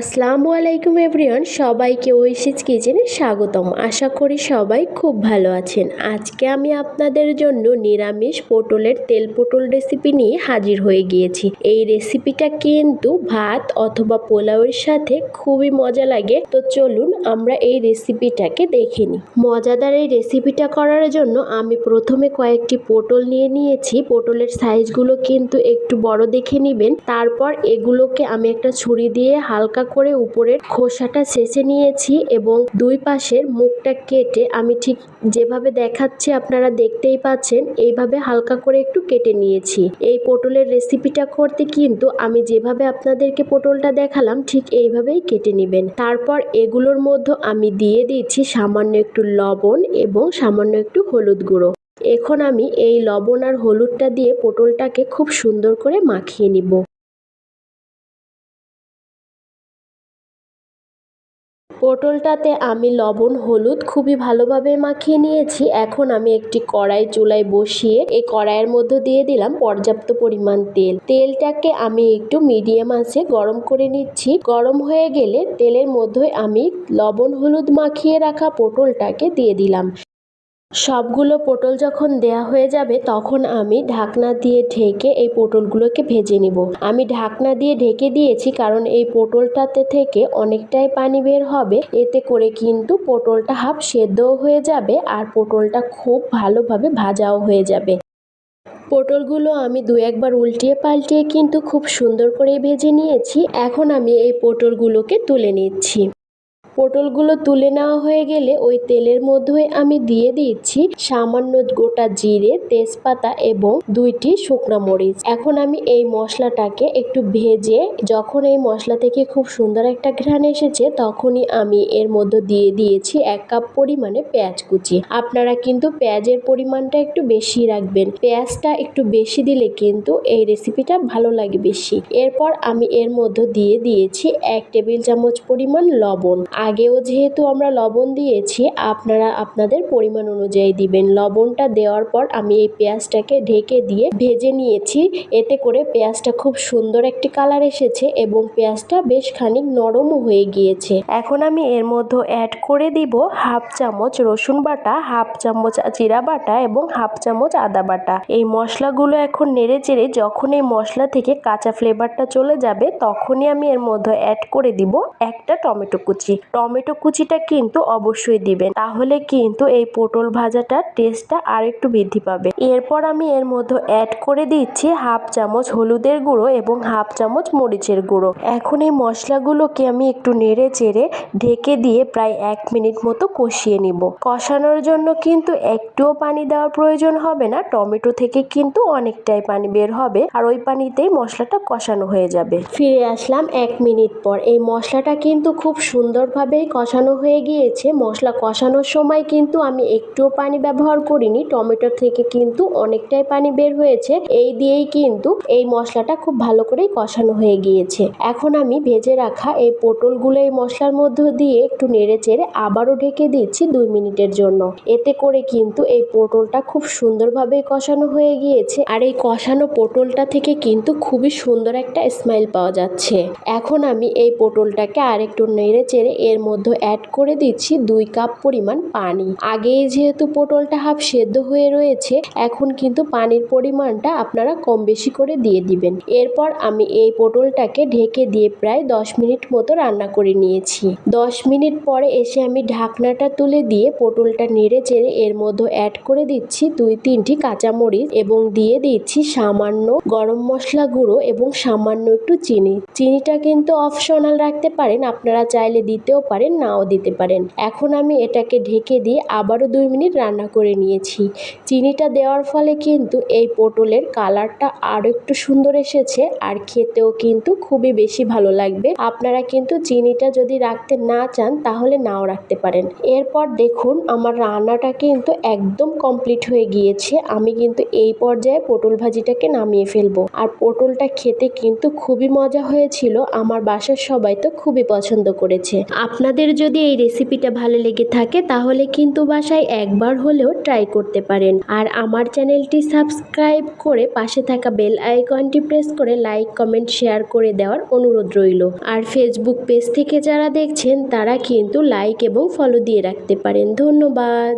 আসসালামু আলাইকুম এভরিওয়ান, সবাইকে ঐশিস কিচেনে স্বাগতম। আশা করি সবাই খুব ভালো আছেন। আজকে আমি আপনাদের জন্য নিরামিষ পটলের তেল পটল রেসিপি নিয়ে হাজির হয়ে গিয়েছি। এই রেসিপিটা কিন্তু ভাত অথবা পোলাওয়ের সাথে খুবই মজা লাগে। তো চলুন আমরা এই রেসিপিটাকে দেখে নিই। মজাদার এই রেসিপিটা করার জন্য আমি প্রথমে কয়েকটি পটল নিয়ে নিয়েছি। পটলের সাইজগুলো কিন্তু একটু বড় দেখে নেবেন। তারপর এগুলোকে আমি একটা ছুরি দিয়ে হালকা করে উপরের খোসাটা ছেঁচে নিয়েছি এবং দুই পাশের মুখটা কেটে আমি ঠিক যেভাবে দেখাচ্ছি আপনারা দেখতেই পাচ্ছেন, এইভাবে হালকা করে একটু কেটে নিয়েছি। এই পটলের রেসিপিটা করতে কিন্তু আমি যেভাবে আপনাদেরকে পটলটা দেখালাম, ঠিক এইভাবেই কেটে নেবেন। তারপর এগুলোর মধ্যে আমি দিয়ে দিচ্ছি সামান্য একটু লবণ এবং সামান্য একটু হলুদ গুঁড়ো। এখন আমি এই লবণ আর হলুদটা দিয়ে পটলটাকে খুব সুন্দর করে মাখিয়ে নিব। পটলটাতে আমি লবণ, হলুদ খুবই ভালোভাবে মাখিয়ে নিয়েছি। এখন আমি একটি কড়াই চুলায় বসিয়ে এই কড়াইয়ের মধ্যে দিয়ে দিলাম পর্যাপ্ত পরিমাণ তেল। তেলটাকে আমি একটু মিডিয়াম আঁচে গরম করে নিচ্ছি। গরম হয়ে গেলে তেলের মধ্যে আমি লবণ, হলুদ মাখিয়ে রাখা পটলটাকে দিয়ে দিলাম। সবগুলো পটল যখন দেয়া হয়ে যাবে, তখন আমি ঢাকনা দিয়ে ঢেকে এই পটলগুলোকে ভেজে নিব। আমি ঢাকনা দিয়ে ঢেকে দিয়েছি কারণ এই পটলটাতে থেকে অনেকটাই পানি বের হবে। এতে করে কিন্তু পটলটা হাফ সেদ্ধও হয়ে যাবে আর পটলটা খুব ভালোভাবে ভাজাও হয়ে যাবে। পটলগুলো আমি দু একবার উল্টিয়ে পাল্টিয়ে কিন্তু খুব সুন্দর করে ভেজে নিয়েছি। এখন আমি এই পটলগুলোকে তুলে নিচ্ছি। পটলগুলো তুলে নেওয়া হয়ে গেলে ওই তেলের মধ্যে আমি দিয়ে দিচ্ছি সামান্য গোটা জিরে, তেজপাতা এবং দুইটি শুকনা মরিচ। এখন আমি এই মশলাটাকে একটু ভেজে, যখন এই মশলা থেকে খুব সুন্দর একটা ঘ্রাণ এসেছে, তখনই আমি এর মধ্যে দিয়ে দিয়েছি এক কাপ পরিমাণে পেঁয়াজ কুচি। আপনারা কিন্তু পেঁয়াজের পরিমাণটা একটু বেশি রাখবেন। পেঁয়াজটা একটু বেশি দিলে কিন্তু এই রেসিপিটা ভালো লাগে বেশি। এরপর আমি এর মধ্যে দিয়ে দিয়েছি এক টেবিল চামচ পরিমাণ লবণ। আগেও যেহেতু আমরা লবণ দিয়েছি, আপনারা আপনাদের পরিমাণ অনুযায়ী দিবেন। লবণটা দেওয়ার পর আমি এই পেঁয়াজটাকে ঢেকে দিয়ে ভেজে নিয়েছি। এতে করে পেঁয়াজটা খুব সুন্দর একটি কালার এসেছে এবং পেঁয়াজটা বেশ খানিক নরমও হয়ে গিয়েছে। এখন আমি এর মধ্যে অ্যাড করে দিব হাফ চামচ রসুন বাটা, হাফ চামচ জিরা বাটা এবং হাফ চামচ আদা বাটা। এই মশলাগুলো এখন নেড়ে চেড়ে যখন এই মশলা থেকে কাঁচা ফ্লেভারটা চলে যাবে, তখনই আমি এর মধ্যে অ্যাড করে দিব একটা টমেটো কুচি। টমেটো কুচিটা কিন্তু অবশ্যই দিবেন। তাহলে কিন্তু এই পটল ভাজাটার টেস্টটা আর একটু বৃদ্ধি পাবে। এরপর আমি এর মধ্যে অ্যাড করে দিচ্ছি হাফ চামচ হলুদের গুঁড়ো এবং হাফ চামচ মরিচের গুঁড়ো। এখন এই মশলাগুলোকে আমি একটু নেড়ে চেড়ে ঢেকে দিয়ে প্রায় এক মিনিট মতো কষিয়ে নিব। কষানোর জন্য কিন্তু একটুও পানি দেওয়ার প্রয়োজন হবে না। টমেটো থেকে কিন্তু অনেকটাই পানি বের হবে আর ওই পানিতেই মশলাটা কষানো হয়ে যাবে। ফিরে আসলাম এক মিনিট পর। এই মশলাটা কিন্তু খুব সুন্দরভাবে ভাবেই কষানো হয়ে গিয়েছে। মশলা কষানোর সময় কিন্তু আমি একটুও পানি ব্যবহার করিনি। টমেটো থেকে কিন্তু অনেকটাই পানি বের হয়েছে। এই দিয়েই কিন্তু এই মশলাটা খুব ভালো করেই কষানো হয়ে গিয়েছে। এখন আমি ভেজে রাখা এই পটলগুলো এই মশলার মধ্য দিয়ে একটু নেড়ে চেড়ে আবারও ঢেকে দিচ্ছি দুই মিনিটের জন্য। এতে করে কিন্তু এই পটলটা খুব সুন্দরভাবে কষানো হয়ে গিয়েছে। আর এই কষানো পটলটা থেকে কিন্তু খুবই সুন্দর একটা স্মাইল পাওয়া যাচ্ছে। এখন আমি এই পটলটাকে আর একটু নেড়ে চেড়ে এর মধ্যে অ্যাড করে দিচ্ছি দুই কাপ পরিমাণ পানি। আগেই যেহেতু পটলটা হাফ সেদ্ধ হয়ে রয়েছে, এখন কিন্তু পানির পরিমাণটা আপনারা কম বেশি করে দিয়ে দিবেন। এরপর আমি এই পটলটাকে ঢেকে দিয়ে প্রায় দশ মিনিট মতো রান্না করে নিয়েছি। দশ মিনিট পরে এসে আমি ঢাকনাটা তুলে দিয়ে পটলটা নেড়ে চেড়ে এর মধ্যে অ্যাড করে দিচ্ছি দুই তিনটি কাঁচামরিচ এবং দিয়ে দিচ্ছি সামান্য গরম মশলা গুঁড়ো এবং সামান্য একটু চিনি। চিনিটা কিন্তু অপশনাল রাখতে পারেন, আপনারা চাইলে দিতেও পারেন, নাও দিতে পারেন। এখন আমি এটাকে ঢেকে দিয়ে আবারও দুই মিনিট রান্না করে নিয়েছি। চিনিটা দেওয়ার ফলে কিন্তু এই পটলের কালারটা আরও একটু সুন্দর এসেছে আর খেতেও কিন্তু খুবই বেশি ভালো লাগবে। আপনারা কিন্তু চিনিটা যদি রাখতে না চান তাহলে নাও রাখতে পারেন। এরপর দেখুন আমার রান্নাটা কিন্তু একদম কমপ্লিট হয়ে গিয়েছে। আমি কিন্তু এই পর্যায়ে পটল ভাজিটাকে নামিয়ে ফেলব। আর পটলটা খেতে কিন্তু খুবই মজা হয়েছিল। আমার বাসার সবাই তো খুবই পছন্দ করেছে। আপনাদের যদি এই রেসিপিটা ভালো লেগে থাকে, তাহলে কিন্তু বাসায় একবার হলেও ট্রাই করতে পারেন। আর আমার চ্যানেলটি সাবস্ক্রাইব করে পাশে থাকা বেল আইকনটি প্রেস করে লাইক কমেন্ট শেয়ার করে দেওয়ার অনুরোধ রইল। আর ফেসবুক পেজ থেকে যারা দেখছেন, তারা কিন্তু লাইক এবং ফলো দিয়ে রাখতে পারেন। ধন্যবাদ।